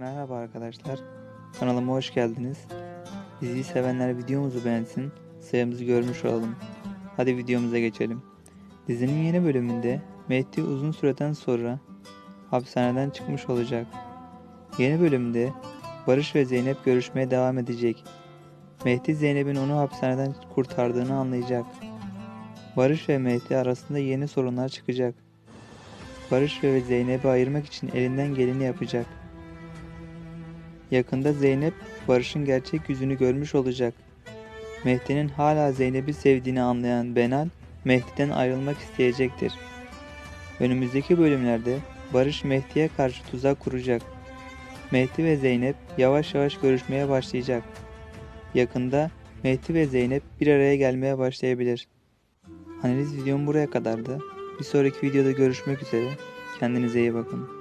Merhaba arkadaşlar. Kanalıma hoş geldiniz. Diziyi sevenler videomuzu beğensin. Sayımızı görmüş olalım. Hadi videomuza geçelim. Dizinin yeni bölümünde Mehdi uzun süreden sonra hapishaneden çıkmış olacak. Yeni bölümde Barış ve Zeynep görüşmeye devam edecek. Mehdi Zeynep'in onu hapishaneden kurtardığını anlayacak. Barış ve Mehdi arasında yeni sorunlar çıkacak. Barış ve Zeynep'i ayırmak için elinden geleni yapacak. Yakında Zeynep Barış'ın gerçek yüzünü görmüş olacak. Mehdi'nin hala Zeynep'i sevdiğini anlayan Benal, Mehdi'den ayrılmak isteyecektir. Önümüzdeki bölümlerde Barış Mehdi'ye karşı tuzak kuracak. Mehdi ve Zeynep yavaş yavaş görüşmeye başlayacak. Yakında Mehdi ve Zeynep bir araya gelmeye başlayabilir. Analiz videom buraya kadardı. Bir sonraki videoda görüşmek üzere. Kendinize iyi bakın.